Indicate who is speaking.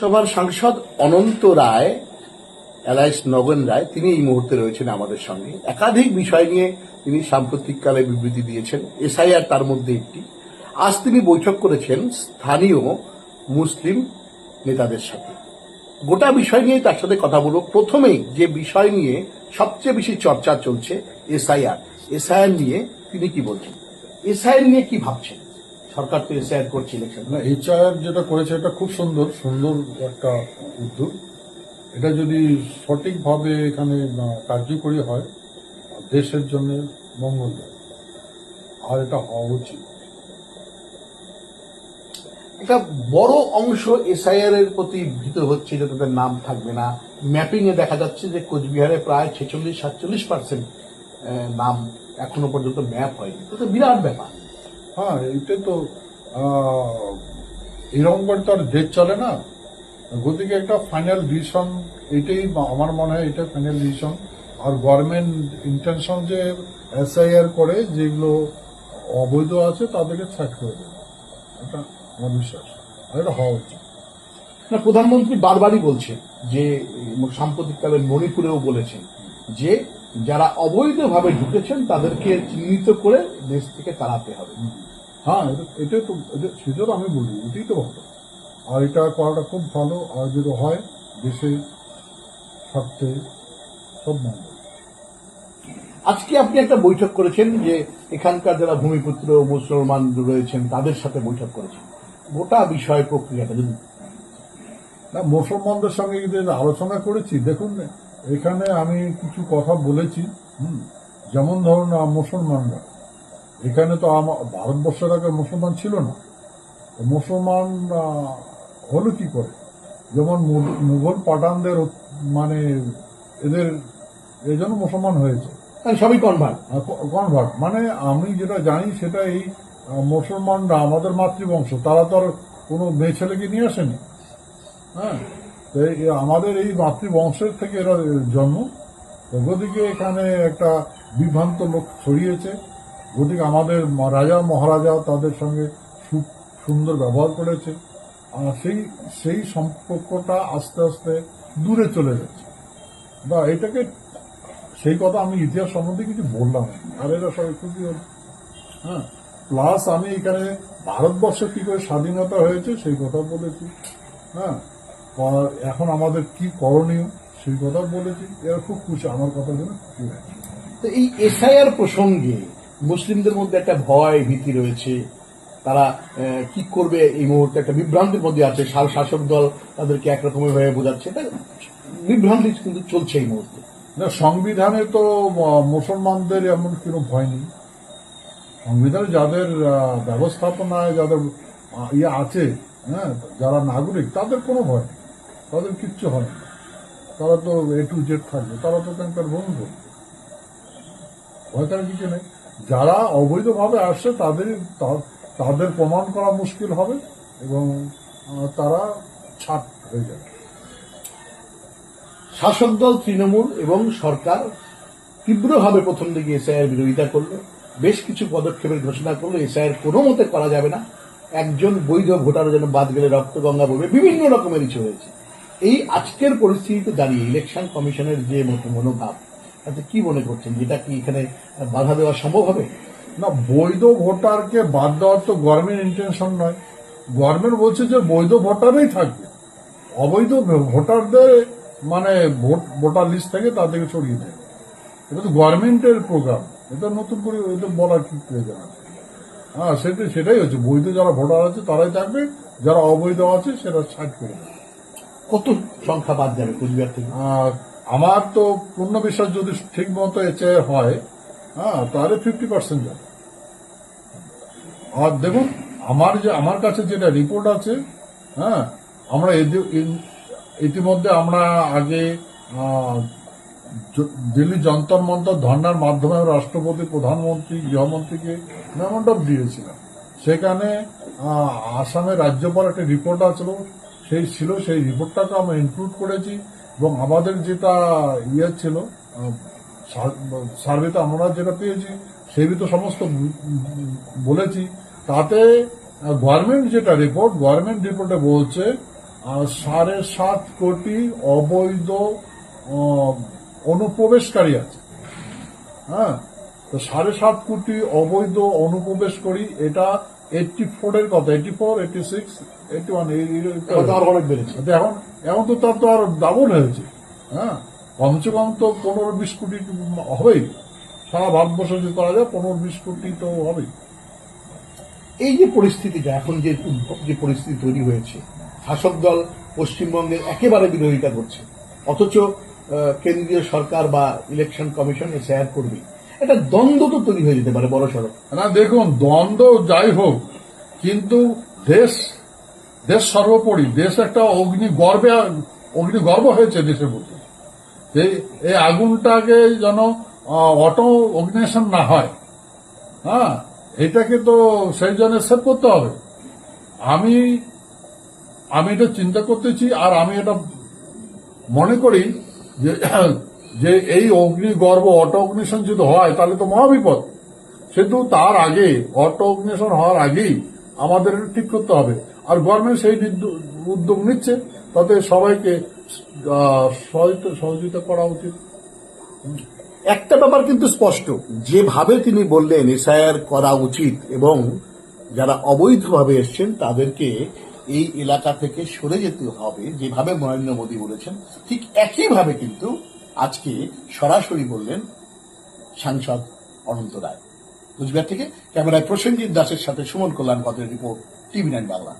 Speaker 1: সভার সাংসদ অনন্ত রায় এলাইস নগেন রায়, তিনি এই মুহূর্তে রয়েছেন আমাদের সঙ্গে। একাধিক বিষয় নিয়ে তিনি সাম্প্রতিককালে বিবৃতি দিয়েছেন, এসআইআর তার মধ্যে একটি। আজ তিনি বৈঠক করেছেন স্থানীয় মুসলিম নেতাদের সাথে। গোটা বিষয় নিয়ে তার সাথে কথা বলব প্রথমেই যে বিষয় নিয়ে সবচেয়ে বেশি চর্চা চলছে এসআইআর। এসআইআর নিয়ে তিনি কি বলছেন? এসআইআর নিয়ে কি ভাবছেন? সরকার তো এসআইআর করছে ইলেকশন
Speaker 2: না এইচআইআর যেটা করেছে এটা খুব সুন্দর সুন্দর একটা উদ্যোগ। এটা যদি সঠিকভাবে এখানে কার্যকরী হয় দেশের জন্য মঙ্গল আর এটা হওয়া উচিত।
Speaker 1: একটা বড় অংশ এসআইআর এর প্রতি ভীত হচ্ছে যে তাদের নাম থাকবে না। ম্যাপিং এ দেখা যাচ্ছে যে কোচবিহারে প্রায় ছেচল্লিশ সাতচল্লিশ পার্সেন্ট নাম এখনও পর্যন্ত ম্যাপ হয়নি। এটা বিরাট ব্যাপার।
Speaker 2: হ্যাঁ এটা তো এরকম করে তো আর দেশ চলে না। গতিকে একটা ফাইনাল ডিসিশন এটাই আমার মনে হয় এটা ফাইনাল ডিসিশন আর গভর্নমেন্ট ইন্টেনশন যে এসআইআর করে, যেগুলো অবৈধ আছে, তাদেরকে ছাড় করে দেবে। এটা আমার বিশ্বাস। এটা হওয়া উচিত।
Speaker 1: না, প্রধানমন্ত্রী বারবারই বলছেন যে, সাম্প্রতিককালে মণিপুরেও বলেছেন যে, যারা অবৈধভাবে ঢুকেছেন, তাদেরকে চিহ্নিত করে দেশ থেকে তাড়াতে হবে।
Speaker 2: হ্যাঁ এটা এটাই তো এটা- সেটা তো আমি বলি এটাই তো ভালো। আর এটা করাটা খুব ভালো আর যদি হয় দেশের স্বার্থে সব মঙ্গল
Speaker 1: আজকে আপনি একটা বৈঠক করেছেন যে এখানকার যারা ভূমিপুত্র মুসলমান রয়েছেন তাদের সাথে বৈঠক করেছেন। গোটা বিষয় প্রক্রিয়াটা যদি
Speaker 2: না মুসলমানদের সঙ্গে যদি আলোচনা করেছি দেখুন এখানে আমি কিছু কথা বলেছি হুম, যেমন ধরুন মুসলমানরা। এখানে তো আমার ভারতবর্ষের আগে মুসলমান ছিল না। মুসলমান হলো কি করে? যেমন মুঘল পাঠানদের মানে এদের এই জন্য মুসলমান হয়েছে।
Speaker 1: হ্যাঁ, সবই কনভার্ট
Speaker 2: কনভার্ট মানে আমি যেটা জানি সেটা এই মুসলমানরা আমাদের মাতৃবংশ তারা তো আর কোনো মেয়ে ছেলেকে নিয়ে আসেনি। হ্যাঁ তো আমাদের এই মাতৃবংশের থেকে এরা জন্ম। গতিকে এখানে একটা বিভ্রান্ত লোক ছড়িয়েছে। গতিকে আমাদের রাজা, মহারাজা তাদের সঙ্গে সুন্দর ব্যবহার করেছে। আর সেই সেই সম্পর্কটা আস্তে আস্তে দূরে চলে যাচ্ছে। বা এটাকে সেই কথা আমি ইতিহাস সম্বন্ধে কিছু বললাম। আর এরা সবাই হল। হ্যাঁ প্লাস আমি এখানে ভারতবর্ষ কি করে স্বাধীনতা হয়েছে সেই কথা বলেছি। হ্যাঁ এখন আমাদের কি করণীয় সেই কথা বলেছি। এরা খুব খুশি, আমার কথা জন্য খুশি হয়েছে।
Speaker 1: তো এই এসআইআর প্রসঙ্গে মুসলিমদের মধ্যে একটা ভয় ভীতি রয়েছে। তারা কি করবে এই মুহূর্তে? একটা বিভ্রান্তির মধ্যে আছে। শাসক দল তাদেরকে একরকমের ভাবে বোঝাচ্ছে। এটা বিভ্রান্তি কিন্তু চলছে এই মুহূর্তে।
Speaker 2: না, সংবিধানে তো মুসলমানদের এমন কোনো ভয় নেই। সংবিধানে যাদের ব্যবস্থাপনায় যাদের ইয়ে আছে হ্যাঁ যারা নাগরিক, তাদের কোনো ভয় নেই। তাদের কিচ্ছু হয় না। তারা তো এ টু জেড থাকবে। তারা তো তাদের বন্ধু। ভয় থাকার কিছু নেই। যারা অবৈধভাবে আসছে তাদের তাদের প্রমাণ করা মুশকিল হবে এবং তারা ছাড় হয়ে যাবে।
Speaker 1: শাসক দল তৃণমূল এবং সরকার তীব্রভাবে প্রথম দিকে এসআইয়ের বিরোধিতা করল। বেশ কিছু পদক্ষেপের ঘোষণা করল। এসআইয়ের কোনো মতে করা যাবে না। একজন বৈধ ভোটার যেন বাদ গেলে রক্তগঙ্গা বলবে বিভিন্ন রকমের ইস্যু হয়েছে। এই আজকের পরিস্থিতিতে দাঁড়িয়ে ইলেকশন কমিশনের যে মত- মনোভাব তাতে কি মনে করছেন? যেটা কি এখানে বাধা দেওয়া সম্ভব হবে?
Speaker 2: না বৈধ ভোটারকে বাদ দেওয়ার তো গভর্নমেন্ট ইন্টেনশন নয়। গভর্নমেন্ট বলছে যে বৈধ ভোটারই থাকবে। অবৈধ ভোটারদের মানে ভোট ভোটার লিস্ট থেকে তাদেরকে সরিয়ে দেয়। এটা তো গভর্নমেন্টের প্রোগ্রাম। এটা নতুন করে এটা বলার কি প্রয়োজন আছে? হ্যাঁ সেটাই সেটাই হচ্ছে। বৈধ যারা ভোটার আছে তারাই থাকবে। যারা অবৈধ আছে সেটা ছাড় করে
Speaker 1: কত সংখ্যা বাদ যাবে কুচবিহার থেকে?
Speaker 2: আমার তো পূর্ণ বিশ্বাস যদি ঠিক মতো এচে হয় হ্যাঁ তাহলে ফিফটি পার্সেন্ট যাবে। আর দেখুন, আমার যে, আমার কাছে যেটা রিপোর্ট আছে হ্যাঁ আমরা ইতিমধ্যে আমরা আগে দিল্লি যন্তর মন্তর ধর্নার মাধ্যমে রাষ্ট্রপতি, প্রধানমন্ত্রী, গৃহমন্ত্রীকে মেমন্ডপ দিয়েছিলাম। সেখানে আসামের রাজ্যপাল একটা রিপোর্ট আসলো, সেই ছিল, সেই রিপোর্টটাকে আমরা ইনক্লুড করেছি। এবং আমাদের যেটা ইয়ে ছিল সার্ভেতে আমরা যেটা পেয়েছি সেই তো সমস্ত বলেছি। তাতে গভর্নমেন্ট যেটা রিপোর্ট গভর্নমেন্ট রিপোর্টে বলছে সাড়ে সাত কোটি অবৈধ অনুপ্রবেশকারী আছে। হ্যাঁ? তো সাড়ে সাত কোটি অবৈধ অনুপ্রবেশকারী, এটা এইটটি ফোর এর কথা এইটটি ফোর এইটটি সিক্স
Speaker 1: অনেক বেড়েছে।
Speaker 2: এখন এখন তো তার তো আর ডাবল হয়েছে। হ্যাঁ? কমসে কম তো পনেরো বিশ কোটি হবেই। সারা ভারতবর্ষে যদি করা যায় পনেরো বিশ কোটি তো হবেই।
Speaker 1: এই যে পরিস্থিতিটা এখন যে যে পরিস্থিতি তৈরি হয়েছে শাসক দল পশ্চিমবঙ্গের একেবারে বিরোধিতা করছে। অথচ কেন্দ্রীয় সরকার বা ইলেকশন কমিশন এসআইআর করবে। এটা দ্বন্দ্ব তো তৈরি হয়ে যেতে পারে বড় সড়ো
Speaker 2: না দেখুন দ্বন্দ্ব যাই হোক কিন্তু দেশ দেশ সর্বোপরি, দেশ একটা অগ্নি গর্বে, অগ্নি গর্ব হয়েছে দেশের প্রতি এই এই আগুনটাকে যেন অটো অগ্নিশন না হয়। হ্যাঁ এটাকে তো সেই জন্য সেভ করতে হবে। আমি আমি এটা চিন্তা করতেছি আর আমি এটা মনে করি যে যে এই অগ্নি গর্ভ অটো অগ্নিশন যদি হয়, তাহলে তো মহাবিপদ কিন্তু তার আগে, অটো অগ্নিশন হওয়ার আগেই আমাদের ঠিক করতে হবে। আর গভর্নমেন্ট সেই উদ্যোগ নিচ্ছে, তাতে সবাইকে সহযোগিতা- করা উচিত।
Speaker 1: একটা ব্যাপার কিন্তু স্পষ্ট। যেভাবে তিনি বললেন, এসআইআর করা উচিত এবং যারা অবৈধভাবে এসছেন, তাদেরকে এই এলাকা থেকে সরে যেতে হবে, যেভাবে নরেন্দ্র মোদী বলেছেন, ঠিক একইভাবে কিন্তু আজকে সরাসরি বললেন সাংসদ অনন্ত রায়। কুচবিহার থেকে ক্যামেরায় প্রসেনজিৎ দাসের সাথে সুমন কল্যাণ পথের রিপোর্ট, টিভি নাইন বাংলা।